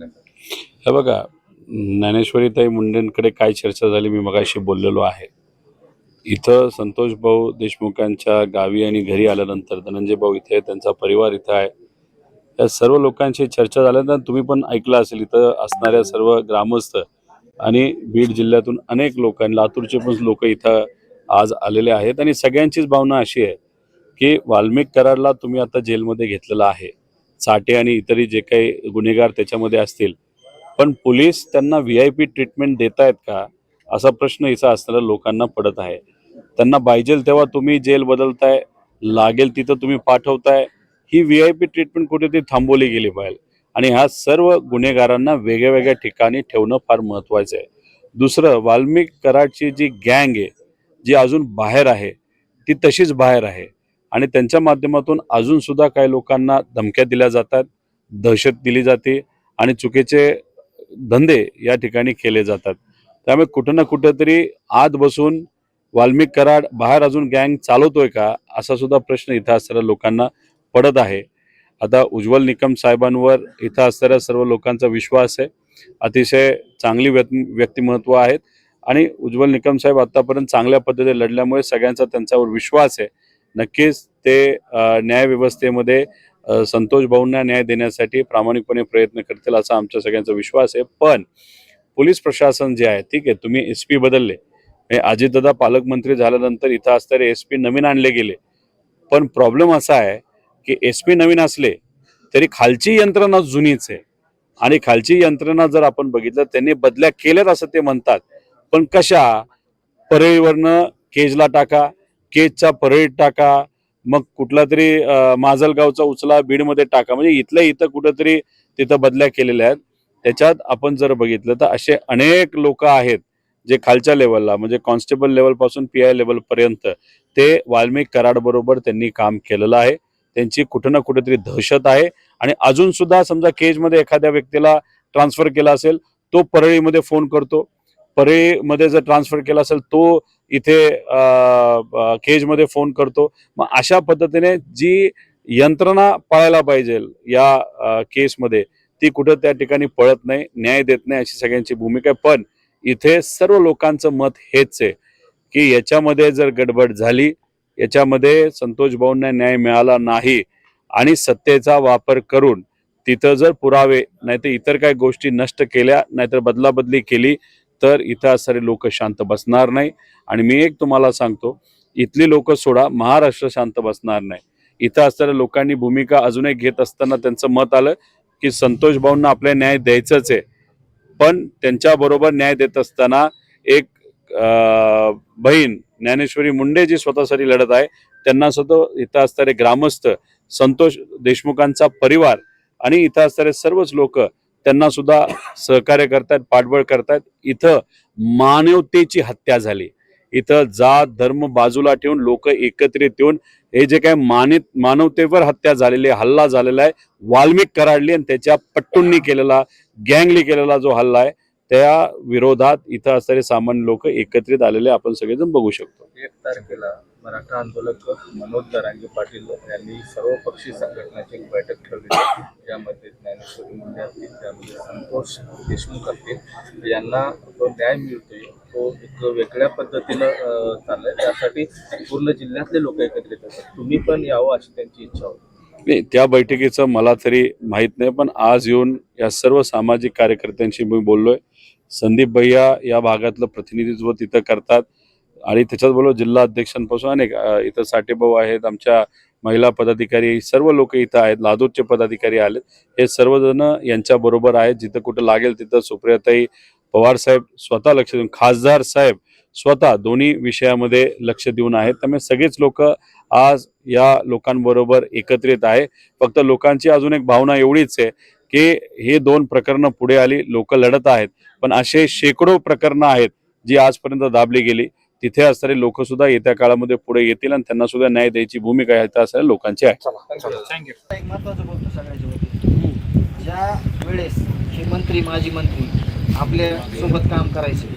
करण्यासाठी हे बघा ज्ञानेश्वरीताई मुंडेंकडे काय चर्चा झाली मी मगाशी बोललेलो आहे. इथं संतोष भाऊ देशमुखांच्या गावी आणि घरी आल्यानंतर धनंजय भाऊ इथे आहे, त्यांचा परिवार इथं आहे. या सर्व लोकांची चर्चा झाल्यानंतर तुम्ही पण ऐकलं असेल इथं असणाऱ्या सर्व ग्रामस्थ आणि बीड जिल्ह्यातून अनेक लोक आणि लातूरचे पण लोक इथं आज आलेले आहेत. आणि सगळ्यांचीच भावना अशी आहे की वाल्मिक करारला तुम्ही आता जेलमध्ये घेतलेला आहे. साठे आणि इतरही जे काही गुन्हेगार त्याच्यामध्ये असतील. पण पोलीस त्यांना व्ही आय पी ट्रीटमेंट देत आहेत का? असा प्रश्न इथं असणाऱ्या लोकांना पडत आहे. त्यांना पाहिजेल तेव्हा तुम्ही जेल बदलताय लागेल तिथं तुम्ही पाठवताय. ही व्ही आय पी ट्रीटमेंट कुठेतरी थांबवली गेली पाहिजे. आणि ह्या सर्व गुन्हेगारांना वेगळ्या वेगळ्या ठिकाणी ठेवणं फार महत्त्वाचं आहे. दुसरं वाल्मिक कराडची जी गँग आहे जी अजून बाहेर आहे ती तशीच बाहेर आहे. आणि त्यांच्या माध्यमातून अजून सुद्धा काही लोकांना धमक्या दिल्या जातात दहशत दिली जाते आणि चुकीचे धंदे या ठिकाणी केले जातात. त्यामुळे कुठं ना कुठंतरी आत बसून वाल्मिक कराड बाहेर अजून गँग चालवतोय का असा सुद्धा प्रश्न इथं असणाऱ्या लोकांना पडत आहे. आता उज्ज्वल निकम साहेबांवर इथं असणाऱ्या सर्व लोकांचा विश्वास आहे. अतिशय चांगली व्यक्तिमत्व आहेत. आणि उज्ज्वल निकम साहेब आतापर्यंत चांगल्या पद्धतीने लढल्यामुळे सगळ्यांचा त्यांच्यावर विश्वास आहे. नक्कीच ते न्यायव्यवस्थेमध्ये संतोष भाऊंना न्याय देण्यासाठी प्रामाणिकपणे प्रयत्न करतील असा आमच्या सगळ्यांचा विश्वास आहे. पण पोलीस प्रशासन जे आहे ठीक आहे तुम्ही एस पी बदलले. हे अजितदादा पालकमंत्री झाल्यानंतर इथं असणारे एस पी नवीन आणले गेले. पण प्रॉब्लेम असा आहे की एस पी नवीन असले तरी खालची यंत्रणा जुनीच आहे. आणि खालची यंत्रणा जर आपण बघितलं त्यांनी बदल्या केल्यात असं ते म्हणतात. पण कशा? परळीवरनं केजला टाका केजचा परळीत टाका मग कुठला तरी माजलगावचा उचला बीडमध्ये टाका. म्हणजे इथल्या इथं कुठंतरी तिथं बदल्या केलेल्या आहेत. त्याच्यात आपण जर बघितलं तर असे अनेक लोक आहेत जे खालच्या लेवलला म्हणजे कॉन्स्टेबल लेवलपासून पी आय लेवल पर्यंत ते वाल्मिक कराड बरोबर त्यांनी काम केलेलं आहे. त्यांची कुठं ना कुठेतरी दहशत आहे. आणि अजून सुद्धा समजा केजमध्ये एखाद्या व्यक्तीला ट्रान्सफर केला असेल तो परळीमध्ये फोन करतो. परळीमध्ये जर ट्रान्सफर केला असेल तो इथे केजमध्ये फोन करतो. मग अशा पद्धतीने जी यंत्रणा पाळायला पाहिजे या केसमध्ये ती कुठं त्या ठिकाणी पळत नाही न्याय देत नाही अशी सगळ्यांची भूमिका आहे. पण इथे सर्व लोकांचं मत हेच आहे की याच्यामध्ये जर गडबड झाली याच्यामध्ये संतोष भाऊंना न्याय मिळाला नाही आणि सत्तेचा वापर करून तिथं जर पुरावे नाहीतर इतर काही गोष्टी नष्ट केल्या नाहीतर बदलाबदली केली तर इथं असणारे लोक शांत बसणार नाही. आणि मी एक तुम्हाला सांगतो इथली लोक सोडा महाराष्ट्र शांत बसणार नाही. इथं असणाऱ्या लोकांनी भूमिका अजूनही घेत असताना त्यांचं मत आलं की संतोष भाऊंना आपल्या न्याय द्यायचंच आहे. पण त्यांच्याबरोबर न्याय देत असताना एक बहीण ज्ञानेश्वरी मुंडे जी स्वतःसाठी लढत आहे त्यांना सुद्धा इथं असणारे ग्रामस्थ संतोष देशमुखांचा परिवार आणि इथं असणारे सर्वच लोक त्यांना सुद्धा सहकार्य करतायत पाठबळ करतायत. इथं मानवतेची हत्या झाली. इथं जात धर्म बाजूला ठेवून लोक एकत्रित येऊन हे जे काय मानित मानवतेवर हत्या झालेली हल्ला झालेला आहे वाल्मिक कराडली आणि त्याच्या पट्टूंनी केलेला गँगली केलेला जो हल्ला आहे त्या विरोधात इथं असणारे सामान्य लोक एकत्रित आलेले आपण सगळेजण बघू शकतो. एक तारखेला मराठा आंदोलक मनोज दरांगे पाटील यांनी सर्व पक्षी संघटनेची एक बैठक ठेवली ज्यामध्ये ज्ञानेश्वरी मुंडे असतील त्यामध्ये संतोष देशमुख असतील. यांना जो न्याय मिळतोय तो एक वेगळ्या पद्धतीनं चाललाय. त्यासाठी पूर्ण जिल्ह्यातले लोक एकत्रित असतात तुम्ही पण यावं अशी त्यांची इच्छा होती. नाही त्या बैठकीचं मला तरी माहीत नाही पण आज येऊन या सर्व सामाजिक कार्यकर्त्यांशी मी बोललोय. संदीप भैया या भागातलं प्रतिनिधित्व तिथं करतात. आणि त्याच्यात बरोबर जिल्हा अध्यक्षांपासून अनेक इथं साठेभाऊ आहेत आमच्या महिला पदाधिकारी सर्व लोक इथं आहेत लादूरचे पदाधिकारी आलेत. हे सर्वजण यांच्या बरोबर आहेत. जिथं कुठं लागेल तिथं सुप्रियाताई पवार साहेब स्वतः लक्ष देऊन खासदार साहेब स्वतः दोन्ही विषयामध्ये लक्ष देऊन आहेत. त्यामुळे सगळेच लोक आज या लोकांबरोबर एकत्रित आहे. फक्त लोकांची अजून एक भावना एवढीच आहे की हे दोन प्रकरणं पुढे आली लोक लढत आहेत. पण असे शेकडो प्रकरणं आहेत जी आजपर्यंत दाबली गेली. तिथे असणारे लोक सुद्धा येत्या काळामध्ये पुढे येतील आणि त्यांना सुद्धा न्याय द्यायची भूमिका आहे त्या असणाऱ्या लोकांची आहे. एक महत्वाचं बोलतो सगळ्याच्या ज्या वेळेस हे मंत्री माजी मंत्री आपल्यासोबत काम करायचे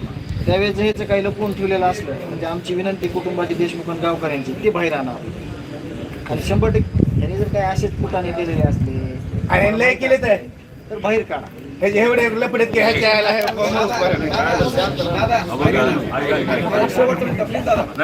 त्यावेळेस ह्याचं काही लपवून ठेवलेलं असलं म्हणजे आमची विनंती कुटुंबाची देशमुख आणि गावकऱ्यांची ते बाहेर आणावं आणि शंभर टक्के त्यांनी जर काही असेच फुटाने केलेले असले आणि लय केले तर? तर बाहेर काढा. ह्याचे एवढे लपडेत की ह्याच्या आयला हे-